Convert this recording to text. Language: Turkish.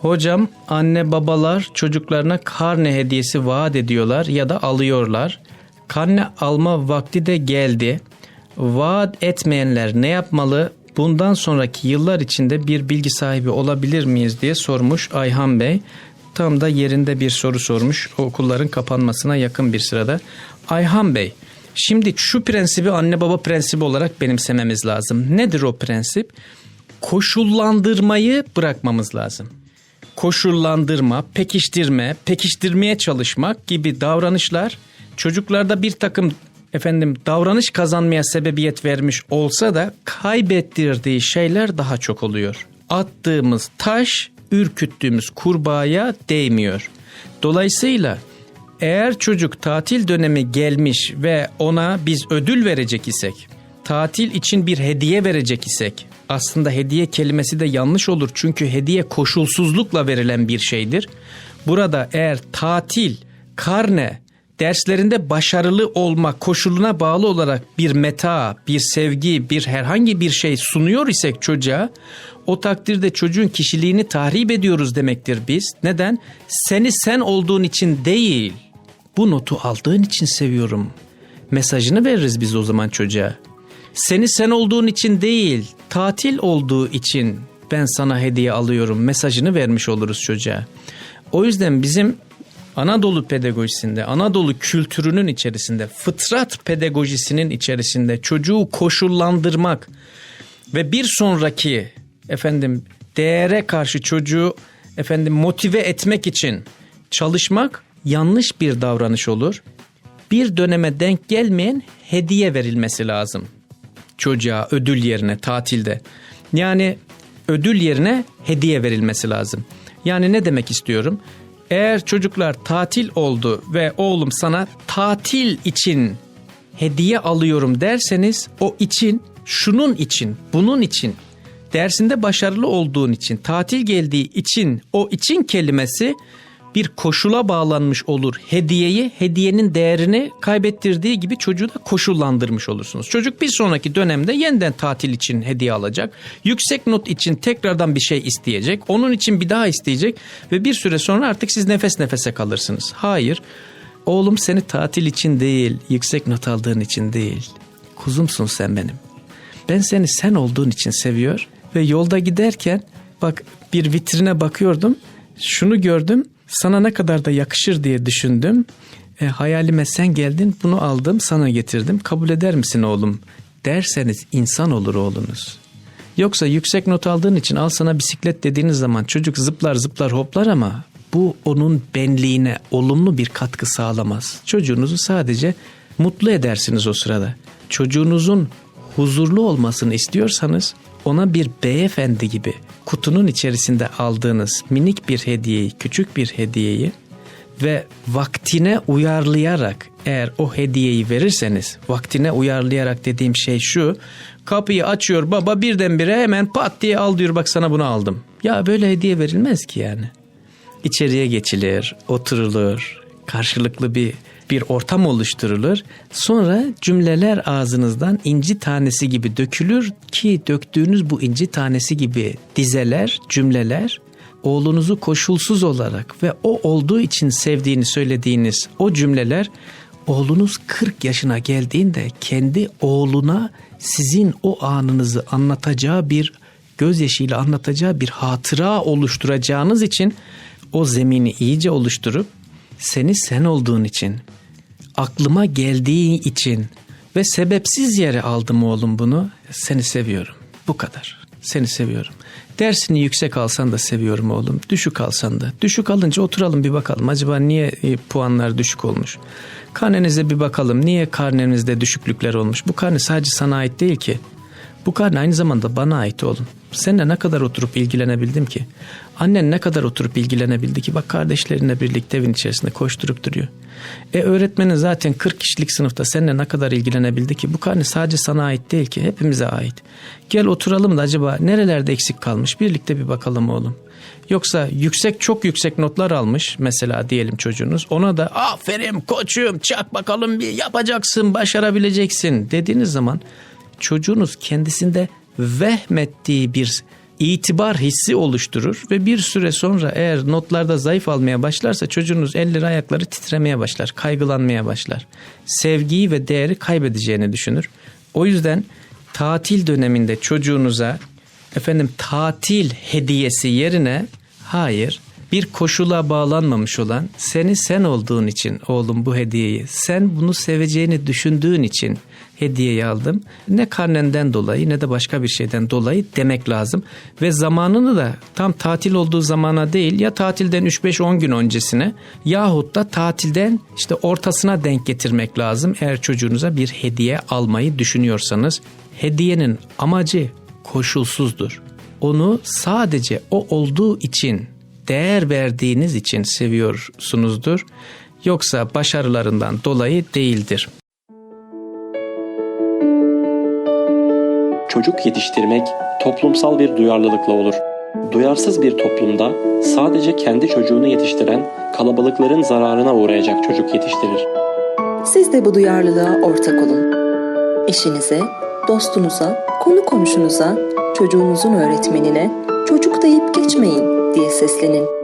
Hocam anne babalar çocuklarına karne hediyesi vaat ediyorlar ya da alıyorlar. Karne alma vakti de geldi. Vaat etmeyenler ne yapmalı? Bundan sonraki yıllar içinde bir bilgi sahibi olabilir miyiz diye sormuş Ayhan Bey. Tam da yerinde bir soru sormuş okulların kapanmasına yakın bir sırada. Ayhan Bey, şimdi şu prensibi anne baba prensibi olarak benimsememiz lazım. Nedir o prensip? Koşullandırmayı bırakmamız lazım koşullandırma, pekiştirme, pekiştirmeye çalışmak gibi davranışlar çocuklarda bir takım efendim davranış kazanmaya sebebiyet vermiş olsa da kaybettirdiği şeyler daha çok oluyor. Attığımız taş ürküttüğümüz kurbağaya değmiyor. Dolayısıyla eğer çocuk tatil dönemi gelmiş ve ona biz ödül verecek isek, tatil için bir hediye verecek isek, aslında hediye kelimesi de yanlış olur çünkü hediye koşulsuzlukla verilen bir şeydir. Burada eğer tatil, karne, derslerinde başarılı olma koşuluna bağlı olarak bir meta, bir sevgi, bir herhangi bir şey sunuyor isek çocuğa o takdirde çocuğun kişiliğini tahrip ediyoruz demektir biz. Neden? Seni sen olduğun için değil, bu notu aldığın için seviyorum. Mesajını veririz biz o zaman çocuğa. Seni sen olduğun için değil, tatil olduğu için ben sana hediye alıyorum mesajını vermiş oluruz çocuğa. O yüzden bizim Anadolu pedagojisinde, Anadolu kültürünün içerisinde, fıtrat pedagojisinin içerisinde çocuğu koşullandırmak ve bir sonraki efendim değere karşı çocuğu efendim motive etmek için çalışmak yanlış bir davranış olur. Bir döneme denk gelmeyen hediye verilmesi lazım çocuğa ödül yerine tatilde. Yani ödül yerine hediye verilmesi lazım. Yani ne demek istiyorum? Eğer çocuklar tatil oldu ve oğlum sana tatil için hediye alıyorum derseniz o için şunun için bunun için dersinde başarılı olduğun için tatil geldiği için o için kelimesi bir koşula bağlanmış olur. Hediyeyi, hediyenin değerini kaybettirdiği gibi çocuğu da koşullandırmış olursunuz. Çocuk bir sonraki dönemde yeniden tatil için hediye alacak. Yüksek not için tekrardan bir şey isteyecek. Onun için bir daha isteyecek ve bir süre sonra artık siz nefes nefese kalırsınız. Hayır. Oğlum seni tatil için değil, yüksek not aldığın için değil. Kuzumsun sen benim. Ben seni sen olduğun için seviyor ve yolda giderken bak bir vitrine bakıyordum. Şunu gördüm sana ne kadar da yakışır diye düşündüm. E, hayalime sen geldin bunu aldım sana getirdim kabul eder misin oğlum derseniz insan olur oğlunuz. Yoksa yüksek not aldığın için al sana bisiklet dediğiniz zaman çocuk zıplar zıplar hoplar ama bu onun benliğine olumlu bir katkı sağlamaz. Çocuğunuzu sadece mutlu edersiniz o sırada. Çocuğunuzun huzurlu olmasını istiyorsanız ona bir beyefendi gibi kutunun içerisinde aldığınız minik bir hediyeyi, küçük bir hediyeyi ve vaktine uyarlayarak eğer o hediyeyi verirseniz vaktine uyarlayarak dediğim şey şu kapıyı açıyor baba birdenbire hemen pat diye al diyor bak sana bunu aldım. Ya böyle hediye verilmez ki yani. İçeriye geçilir, oturulur, karşılıklı bir bir ortam oluşturulur. Sonra cümleler ağzınızdan inci tanesi gibi dökülür ki döktüğünüz bu inci tanesi gibi dizeler, cümleler oğlunuzu koşulsuz olarak ve o olduğu için sevdiğini söylediğiniz o cümleler oğlunuz 40 yaşına geldiğinde kendi oğluna sizin o anınızı anlatacağı bir gözyaşıyla anlatacağı bir hatıra oluşturacağınız için o zemini iyice oluşturup seni sen olduğun için aklıma geldiği için ve sebepsiz yere aldım oğlum bunu. Seni seviyorum. Bu kadar. Seni seviyorum. Dersini yüksek alsan da seviyorum oğlum. Düşük alsan da. Düşük alınca oturalım bir bakalım. Acaba niye e, puanlar düşük olmuş? Karnenize bir bakalım. Niye karnenizde düşüklükler olmuş? Bu karne sadece sana ait değil ki. Bu karne aynı zamanda bana ait oğlum. Seninle ne kadar oturup ilgilenebildim ki? Annen ne kadar oturup ilgilenebildi ki? Bak kardeşlerinle birlikte evin içerisinde koşturup duruyor. E öğretmenin zaten 40 kişilik sınıfta seninle ne kadar ilgilenebildi ki? Bu karne sadece sana ait değil ki hepimize ait. Gel oturalım da acaba nerelerde eksik kalmış birlikte bir bakalım oğlum. Yoksa yüksek çok yüksek notlar almış mesela diyelim çocuğunuz. Ona da aferin koçum çak bakalım bir yapacaksın başarabileceksin dediğiniz zaman çocuğunuz kendisinde vehmettiği bir itibar hissi oluşturur ve bir süre sonra eğer notlarda zayıf almaya başlarsa çocuğunuz elleri ayakları titremeye başlar, kaygılanmaya başlar. Sevgiyi ve değeri kaybedeceğini düşünür. O yüzden tatil döneminde çocuğunuza efendim tatil hediyesi yerine hayır bir koşula bağlanmamış olan seni sen olduğun için oğlum bu hediyeyi sen bunu seveceğini düşündüğün için hediyeyi aldım. Ne karnenden dolayı ne de başka bir şeyden dolayı demek lazım. Ve zamanını da tam tatil olduğu zamana değil ya tatilden 3-5-10 gün öncesine yahut da tatilden işte ortasına denk getirmek lazım. Eğer çocuğunuza bir hediye almayı düşünüyorsanız hediyenin amacı koşulsuzdur. Onu sadece o olduğu için değer verdiğiniz için seviyorsunuzdur. Yoksa başarılarından dolayı değildir. Çocuk yetiştirmek toplumsal bir duyarlılıkla olur. Duyarsız bir toplumda sadece kendi çocuğunu yetiştiren kalabalıkların zararına uğrayacak çocuk yetiştirir. Siz de bu duyarlılığa ortak olun. Eşinize, dostunuza, konu komşunuza, çocuğunuzun öğretmenine çocuk deyip geçmeyin diye seslenin.